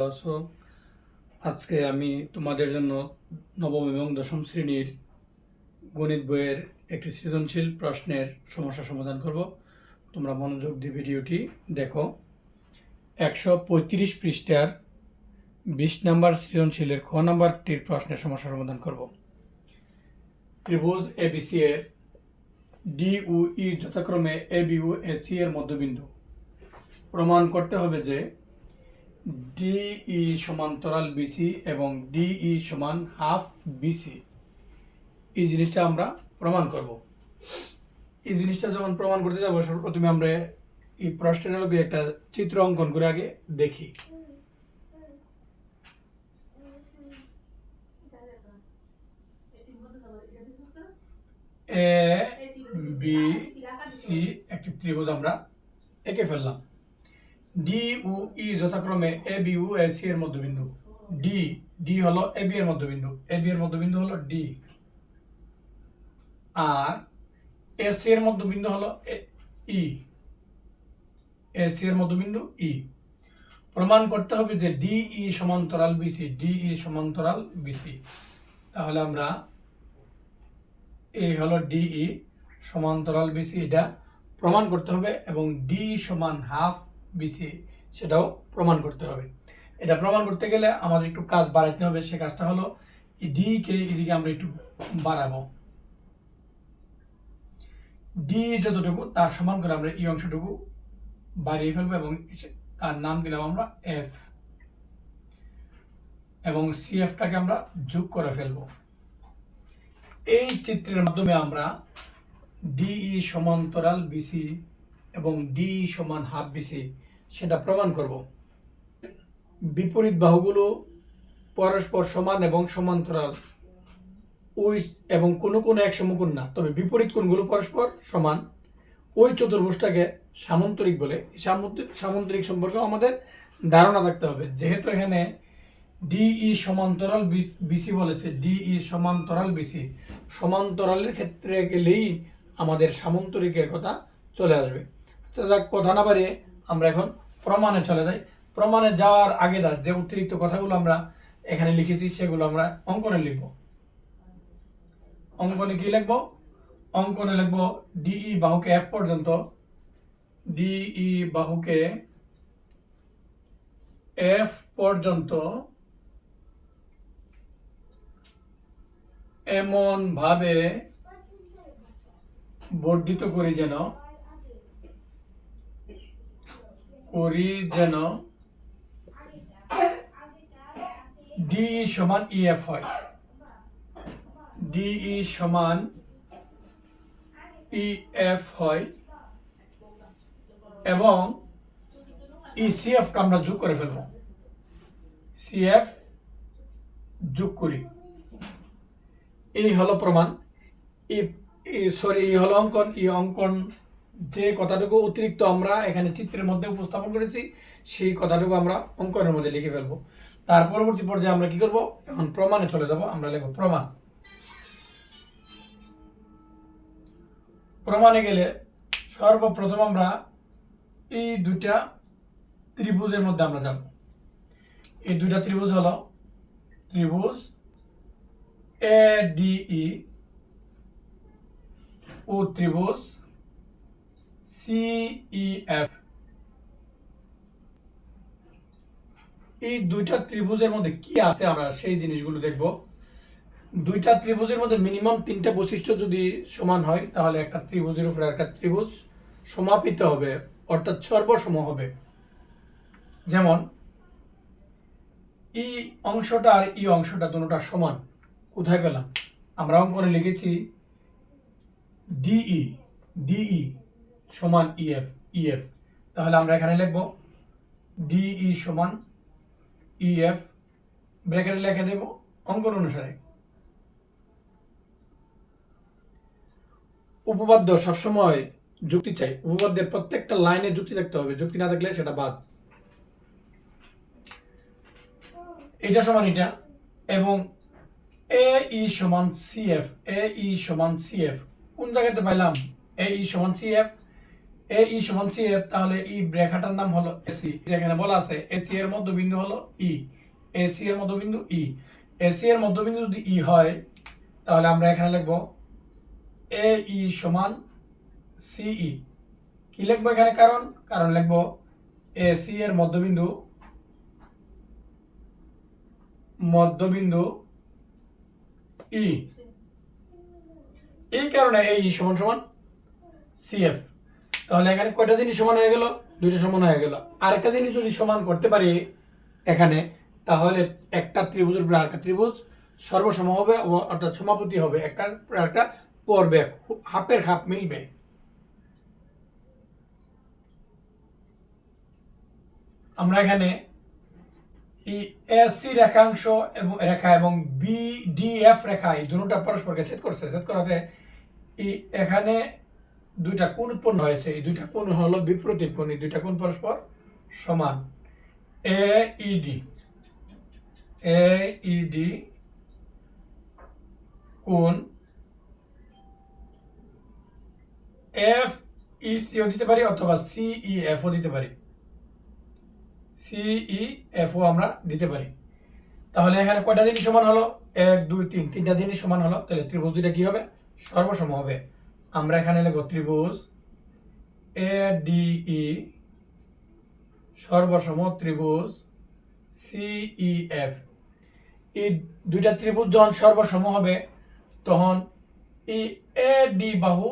আছো আজকে আমি তোমাদের জন্য নবম এবং দশম শ্রেণির গণিত বইয়ের একটি সৃজনশীল প্রশ্নের সমস্যা সমাধান করব। তোমরা মনোযোগ দিয়ে ভিডিওটি দেখো। একশো পঁয়ত্রিশ পৃষ্ঠার বিশ নাম্বার সৃজনশীলের খ নাম্বারটির প্রশ্নের সমস্যা সমাধান করব। ত্রিভুজ এবিসি এর ই যথাক্রমে A B O A C এর মধ্যবিন্দু। প্রমাণ করতে হবে যে ডিই সমান্তরাল বিসি এবং ডিই সমান হাফ বিসি এই জিনিসটা আমরা প্রমাণ করব। এই জিনিসটা যখন প্রমাণ করতে যাব, সর্বপ্রথমে আমরা এই প্রশ্নের আলোকে একটা চিত্র অঙ্কন করে আগে দেখি। এ বি সি একটি ত্রিভুজ আমরা এঁকে ফেললাম। ডি ও ই যথাক্রমে A B O A C এর মধ্যবিন্দু। ডি ডি হলো এ বি এর মধ্যবিন্দু। এ বি এর মধ্যবিন্দু হলো ডি। আর এ সি এর মধ্যবিন্দু হলো ই। এ সি এর মধ্যবিন্দু, ই। প্রমাণ করতে হবে যে ডি ই সমান্তরাল বিসি ডি ই সমান্তরাল বিসি তাহলে আমরা এই হলো ডিই সমান্তরাল বিসি এটা প্রমাণ করতে হবে এবং ডি সমান হাফ বিসি, সেটাও প্রমাণ করতে হবে। এটা প্রমাণ করতে গেলে আমাদের একটু কাজ বাড়াইতে হবে। সে কাজটা হলো ডি কে এদিকে আমরা একটু বাড়াবো। ডি যতটুকু, তার সমান করে আমরা এই অংশটুকু বাড়িয়ে ফেলব এবং তার নাম দিলাম আমরা এফ এবং সিএফটাকে আমরা যোগ করে ফেলব। এই চিত্রের মাধ্যমে আমরা ডিই সমান্তরাল বিসি এবং ডি সমান হাফ বিসি সেটা প্রমাণ করব। বিপরীত বাহুগুলো পরস্পর সমান এবং সমান্তরাল। ওই এবং কোনো কোনো এক সমকোণ না, তবে বিপরীত কোণগুলো পরস্পর সমান। ওই চতুর্ভুজটাকে সামন্তরিক বলে, সামুদ্রিক সামন্তরিক সম্পর্কে আমাদের ধারণা থাকতে হবে। যেহেতু এখানে ডিই সমান্তরাল বিসি বলেছে ডিই সমান্তরাল বিসি সমান্তরালের ক্ষেত্রে গেলেই আমাদের সামন্তরিকের কথা চলে আসবে। আচ্ছা যাক, কথা না বাড়িয়ে আমরা এখন প্রমাণে চলে যাই। প্রমাণে যাওয়ার আগে দা, যে অতিরিক্ত কথাগুলো আমরা এখানে লিখেছি, সেগুলো আমরা অঙ্কনে লিখব। অঙ্কনে কি লিখব? অঙ্কনে লিখব ডিই বাহুকে এফ পর্যন্ত, ডিই বাহুকে এফ পর্যন্ত এমন ভাবে বর্ধিত করি যেন করি যেন ডিই সমান ইএফ হয়। ডিই সমান ইএফ হয় এবং ই সিএফটা আমরা যোগ করে ফেলব। সিএফ যোগ করি। এই হলো প্রমাণ। এই সরি এই হলো অঙ্কন, এই অঙ্কন যে কথাটুকু অতিরিক্ত আমরা এখানে চিত্রের মধ্যে উপস্থাপন করেছি, সেই কথাটুকু আমরা অঙ্কনের মধ্যে লিখে ফেলব। তার পরবর্তী পর্যায়ে আমরা কি করব? এখন প্রমাণে চলে যাব, আমরা লিখব প্রমাণ। প্রমাণে গেলে সর্বপ্রথম আমরা এই দুইটা ত্রিভুজের মধ্যে আমরা যাব। এই দুইটা ত্রিভুজ হলো ত্রিভুজ এ ডিই ও ত্রিভুজ সিইএফ এই দুইটা ত্রিভুজের মধ্যে কি আছে আমরা সেই জিনিসগুলো দেখব। দুইটা ত্রিভুজের মধ্যে মিনিমাম তিনটা বৈশিষ্ট্য যদি সমান হয়, তাহলে একটা ত্রিভুজের উপরে একটা ত্রিভুজ সমাপিত হবে, অর্থাৎ সর্বসম হবে। যেমন ই অংশটা আর ই অংশটা দুটোটা সমান। কোথায় পেলাম? আমরা অঙ্কনে লিখেছি ডিই ডিই সমান ইএফ ইএফ তাহলে আমরা এখানে লিখব ডিই সমান ইএফ ব্র্যাকেটে লিখে দেব অঙ্কন অনুসারে। উপপাদ্য সবসময় যুক্তি চাই। উপপাদ্যের প্রত্যেকটা লাইনে যুক্তি থাকতে হবে, যুক্তি না থাকলে সেটা বাদ। এটা সমান এটা এবং এ ই সমান সিএফ এ ই সমান সিএফ কোন জায়গাতে পাইলাম? এ ই সমান সিএফ এ, ই সমান সি, এফ, তাহলে ই রেখাটার নাম হলো এসি যেখানে বলা আছে এসি এর মধ্যবিন্দু হলো ই। এসি এর মধ্যবিন্দু ই। এসি এর মধ্যবিন্দু যদি ই হয়, তাহলে আমরা এখানে লিখব এ, ই সমান সিই কি লিখব এখানে কারণ? কারণ লিখব এ সি এর মধ্যবিন্দু মধ্যবিন্দু ই। এই কারণে এই সমান সমান সিএফ তাহলে এখানে কয়টা জিনিস সমান হয়ে গেল? দুইটা সমান হয়ে গেল। আরেকটা জিনিস যদি সমান করতে পারি এখানে, তাহলে একটা ত্রিভুজের উপরে আরেকটা ত্রিভুজ সর্বসম হবে অর্থাৎ সমাপতি হবে। একটার আরেকটা পড়বে হাফের হাফ মিলবে। আমরা এখানে এই এসি রেখাংশ এবং রেখা এবং বি ডি এফ রেখা, এই দুটোটা পরস্পরকে ছেদ করছে। ছেদ করাতে এই এখানে দুইটা কোণ উৎপন্ন হয়েছে, এই দুইটা কোণ হলো বিপরীত কোণ, এই দুইটা কোণ পরস্পর সমান। এ ইডি এ ইডি কোণ এফ ই সিও দিতে পারি অথবা সিই এফও দিতে পারি। সিই এফও আমরা দিতে পারি। তাহলে এখানে কয়টা জিনিস সমান হলো? এক, দুই, তিন, তিনটা জিনিস সমান হলো। তাহলে ত্রিভুজ দুইটা কি হবে? সর্বসম হবে। আমরা এখানে লিখব ত্রিভুজ এ ডিই সর্বসম ত্রিভুজ সিই এফ এই দুইটা ত্রিভুজ যখন সর্বসম হবে, তখন এই এ ডি বাহু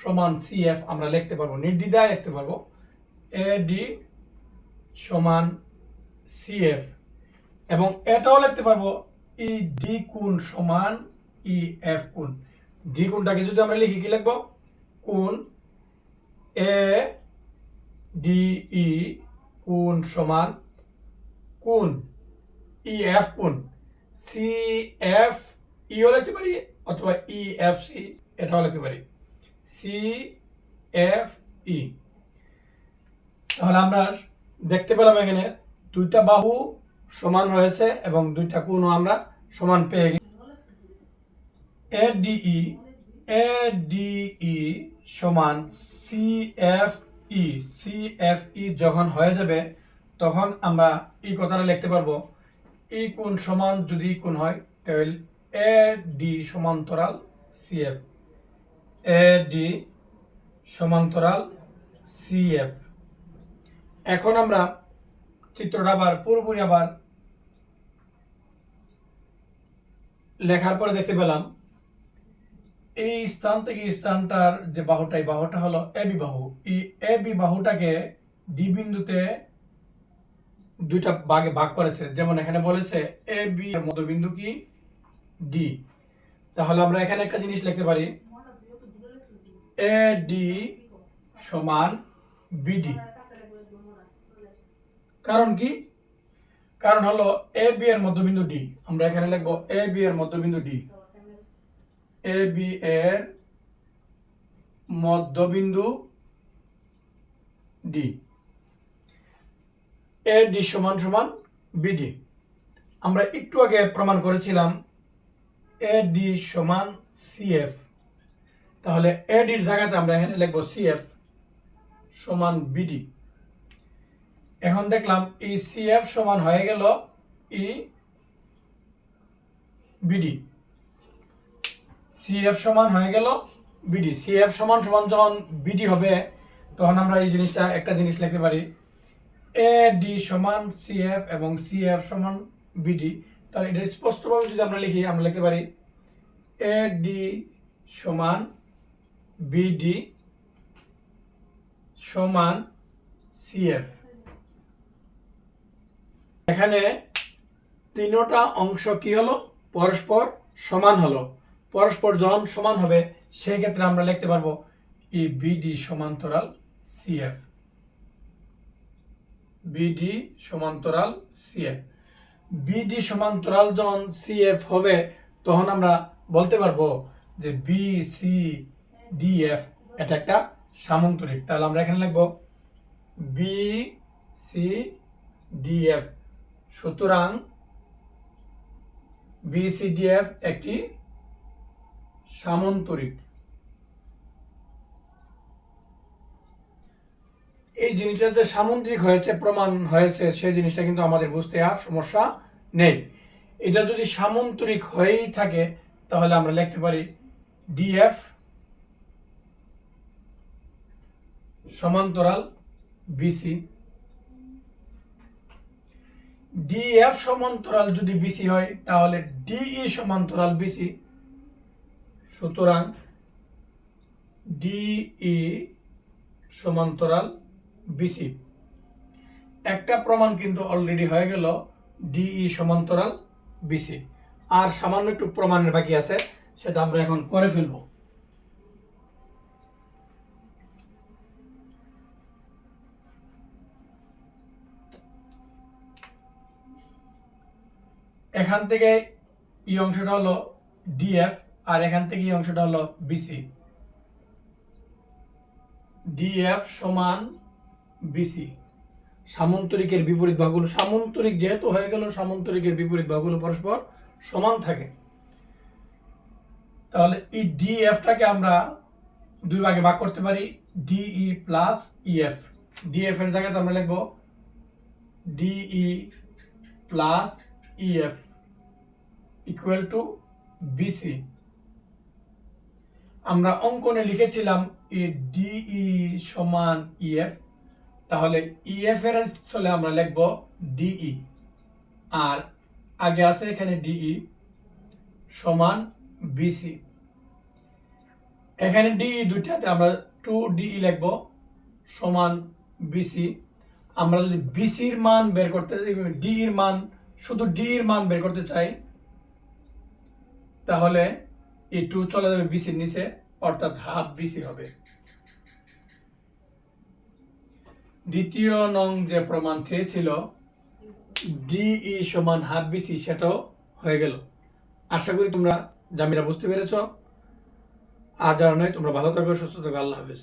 সমান সি এফ আমরা লিখতে পারব, নির্দ্বিধায় লিখতে পারব। এ ডি সমান সি এফ এবং এটাও লিখতে পারব ই ডি কোণ সমান ই এফ কোণ। ডি কোনটাকে যদি আমরা লিখি, কি লিখব? কোণ এ ডি ই কোন সমান কোন? ই এফ কোণ সি এফ ইও লিখতে পারি অথবা ই এফ সি? এটাও লিখতে পারি। C F E. তাহলে আমরা দেখতে পেলাম এখানে দুইটা বাহু সমান হয়েছে এবং দুইটা কোণও আমরা সমান পেয়ে গেছি এ ডিই এ ডিই সমান C F E C F E যখন হয়ে যাবে, তখন আমরা এই কথাটা লিখতে পারব এই কোণ সমান যদি কোণ হয়, তাহলে এ ডি সমান্তরাল সি এফ এ ডি সমান্তরাল সি এফ এখন আমরা চিত্রটা আবার, পুরোপুরি আবার লেখার পরে দেখতে পেলাম এই স্থান থেকে স্থানটার যে বাহুটা, এই বাহুটা হলো এ বি বাহু। এই এ বি বাহুটাকে ডি বিন্দুতে দুইটা ভাগে ভাগ করেছে। যেমন এখানে বলেছে এ বি এর মধ্যবিন্দু কি? ডি। তাহলে আমরা এখানে একটা জিনিস লিখতে পারি। এ ডি সমান বিডি কারণ কি? কারণ হলো এ বি এর মধ্যবিন্দু ডি। আমরা এখানে লিখব এ বি এর মধ্যবিন্দু ডি। এ বি এর মধ্যবিন্দু ডি এ ডি সমান সমান বিডি আমরা একটু আগে প্রমাণ করেছিলাম এ ডি সমান সিএফ তাহলে এ ডির জায়গাতে আমরা এখানে লিখব সিএফ সমান বিডি এখন দেখলাম এই সিএফ সমান হয়ে গেল ই বিডি সিএফ সমান হয়ে গেল বিডি সিএফ সমান সমান যখন বিডি হবে, তখন আমরা এই জিনিসটা একটা জিনিস লিখতে পারি। এ ডি সমান সিএফ এবং সিএফ সমান বিডি তাহলে এটা স্পষ্টভাবে যদি আমরা লিখি, আমরা লিখতে পারি এ ডি সমান বিডি সমান সিএফ এখানে তিনোটা অংশ কি হলো? পরস্পর সমান হলো। পরস্পর যখন সমান হবে, সেই ক্ষেত্রে আমরা লিখতে পারব ই বিডি সমান্তরাল সিএফ বিডি সমান্তরাল সিএফ বিডি সমান্তরাল যখন সিএফ হবে, তখন আমরা বলতে পারব যে বি, সি, ডি, এফ, এটা একটা সামান্তরিক। তাহলে আমরা এখানে লিখব বি, সি, ডি, এফ। সুতরাং বিসিডিএফ একটি সামান্তরিক। এই জিনিসটা যে সামুদ্রিক হয়েছে, প্রমাণ হয়েছে সেই জিনিসটা কিন্তু আমাদের বুঝতে আর সমস্যা নেই। এটা যদি সামুদ্রিক হয়েই থাকে, তাহলে আমরা লিখতে পারি ডিএফ সমান্তরাল বিসি ডিএফ সমান্তরাল যদি বিসি হয়, তাহলে ডিই সমান্তরাল বিসি সুতরাং ডিই সমান্তরাল বিসি একটা প্রমাণ কিন্তু অলরেডি হয়ে গেল ডিই সমান্তরাল বিসি আর সামান্য একটু প্রমাণের বাকি আছে, সেটা আমরা এখন করে ফেলব। এখান থেকে এই অংশটা হলো ডিএফ আর এখান থেকে অংশটা হলো বিসি ডিএফ সমান বিসি সামন্তরিকের বিপরীত ভাগগুলো, সামন্তরিক যেহেতু হয়ে গেল, সামন্তরিকের বিপরীত ভাগগুলো পরস্পর সমান থাকে। তাহলে এই ডিএফটাকে আমরা দুই ভাগে ভাগ করতে পারি ডিই প্লাস ইএফ ডিএফ এর জায়গাতে আমরা লিখব D E plus E F equal to B C আমরা অঙ্কনে লিখেছিলাম এ ডিই সমান ইএফ তাহলে ইএফ এর স্থলে আমরা লিখব ডিই আর আগে আছে এখানে ডিই সমান বিসি এখানে ডিই দুইটাতে আমরা টু ডিই লিখব সমান বিসি আমরা যদি বিসির মান বের করতে ডি এর মান, শুধু ডি এর মান বের করতে চাই, তাহলে এই টু চলে যাবে বিসির নিচে, অর্থাৎ হাফ বিসি হবে। দ্বিতীয় নং যে প্রমাণ চেয়েছিল ডিই সমান হাফ বিসি সেটাও হয়ে গেল। আশা করি তোমরা জামিরা বুঝতে পেরেছ। আজ আর নয়, তোমরা ভালো থাকবে, সুস্থ থাকবে। আল্লাহ হাফিজ।